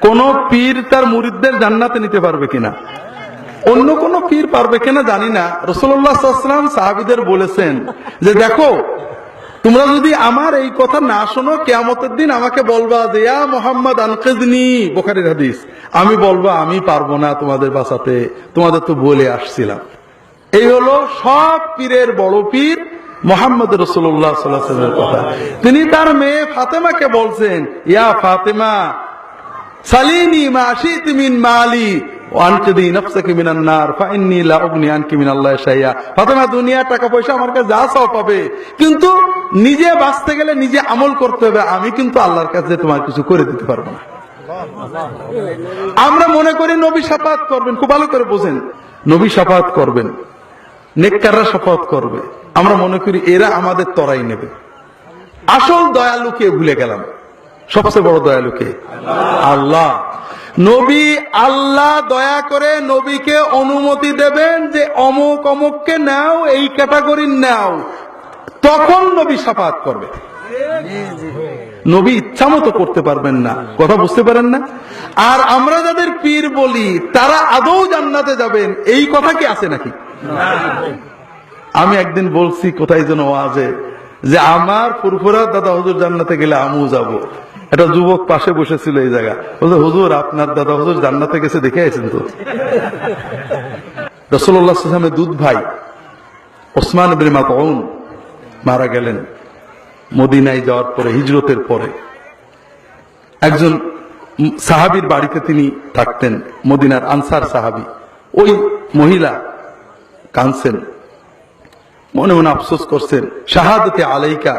কোন পীর তার মুরিদদের জান্নাতে নিতে পারবে কিনা? অন্য কোন পীর পারবে কিনা জানি না। রসুল্লাহাম সাহাবিদের বলেছেন যে, দেখো, তোমরা যদি আমার এই কথা না শোনো, কেয়ামতের দিন আমাকে বলবা যে মোহাম্মদ, আনকেজনি। বোখারির হাদিস। আমি বলব, আমি পারব না তোমাদের বাঁচাতে। তোমাদের তো বলে আসছিলাম। এই হলো সব পীরের বড় পীর মোহাম্মদ রসুল্লাহ কথা। তিনি তার মেয়ে ফাতেমাকে বলছেন, ইয়া ফাতেমা সালিনি মিন মালি। নফসাকি মিনান নার লা উগনি আনকি মিনাল্লাহি শাইয়া। ফাতেমা, দুনিয়া, টাকা, পয়সা আমার কাছে যা চাও পাবে। কিন্তু নিজে বাঁচতে গেলে নিজে আমল করতে হবে, আমি কিন্তু আল্লাহর কাছে তোমার কিছু করে দিতে পারব না। আমরা মনে করি নবী সাফাত করবেন, খুব ভালো করে বোঝেন। নবী সাফাত করবেন, নেককাররা শপথ করবে। আমরা মনে করি এরা আমাদের তরাই নেবে। আসল দয়ালুকে ভুলে গেলাম। সবচেয়ে বড় দয়ালুকে আল্লাহ। নবী আল্লাহ দয়া করে নবীকে অনুমতি দেবেন যে অমুক অমুককে নাও, এই ক্যাটাগরির নাও। তখন নবী সাফাত করবে। নবী ইচ্ছা মতো করতে পারবেন না। কথা বুঝতে পারেন না? আর আমরা যাদের পীর বলি, তারা আদৌ জান্নাতে যাবেন। এই কথা কি আছে নাকি? আমি একদিন বলছি কোথায় যেন ওয়াজে, যে আমার ফুরফুরা দাদা হুজুর জান্নাতে গেলে আমিও যাব। একটা যুবক পাশে বসেছিল এই জায়গা বলছে, হুজুর, আপনার দাদা হুজুর জান্নাতে গেছে, দেখে আছেন তো? রসুল্লাহামের দুধ ভাই ওসমান বিন মাতউন মারা গেলেন মদিনায় যাওয়ার পরে, হিজরতের পরে। একজন সাহাবির বাড়িতে তিনি থাকতেন, মদিনার আনসার সাহাবি। ওই মহিলা কানছেন মনে মনে আফসোস করছেন, শাহাদতে আলাইকা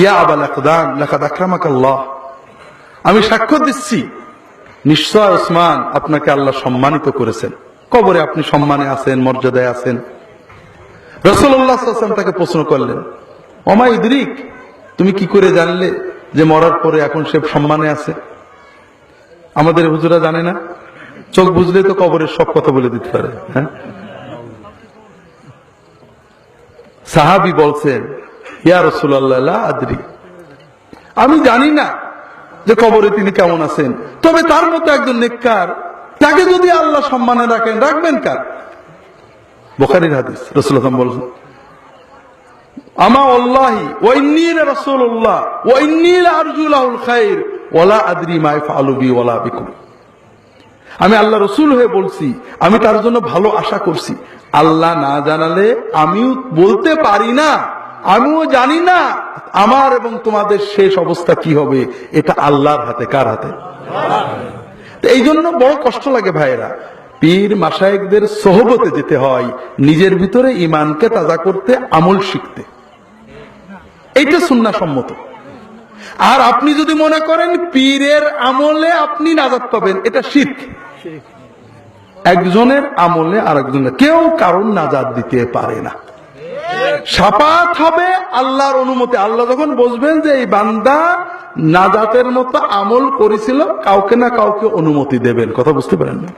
ইয়া আবাল আকদান লাকাদ আকরামাক আল্লাহ আমি সাক্ষ্য দিচ্ছি। নিশ্চয় ওসমান আপনাকে আল্লাহ সম্মানিত করেছেন। কবরে আপনি সম্মানে আছেন, মর্যাদায় আছেন। রসুল্লাহ তাকে প্রশ্ন করলেন অমা ইদরিক, তুমি কি করে জানলে যে মরার পরে এখন সে সম্মানে আছে? আমাদের হুজুরা জানে না। চোখ বুঝলে তো কবরের সব কথা বলে দিতে পারে হ্যাঁ? সাহাবি বলছেন, ইয়া রসুল্লাহ আদরি। আমি জানি না যে কবরে তিনি কেমন আছেন। তবে তার মতো একজন নেককার, তাকে যদি আল্লাহ সম্মানে রাখেন, রাখবেন কার? বোখারির হাদিস রসুল্লাহ বলছেন, আমা খাইর আদরি বিকুম। আমি আল্লাহ রসুল হয়ে বলছি, আমি তার জন্য ভালো আশা করছি। আল্লাহ না জানালে আমিও বলতে পারি না। আমিও জানি না আমার এবং তোমাদের শেষ অবস্থা কি হবে, এটা আল্লাহর হাতে, কার হাতে? এই জন্য বড় কষ্ট লাগে ভাইয়েরা। পীর মাসায়েকদের সহবতে যেতে হয়, নিজের ভিতরে ইমানকে তাজা করতে, আমল শিখতে। এইটা সুন্না সম্মত আর আপনি যদি মনে করেন পীরের আমলে আপনি নাজাত পাবেন, এটা শির্ক। একজনের আমলে আর একজনের কেউ কারণ নাজাত দিতে পারে না। সাপাত হবে আল্লাহর অনুমতি। আল্লাহ যখন বসবেন যে এই বান্দা নাজাতের মতো আমল করেছিল, কাউকে না কাউকে অনুমতি দেবেন। কথা বুঝতে পারেন না?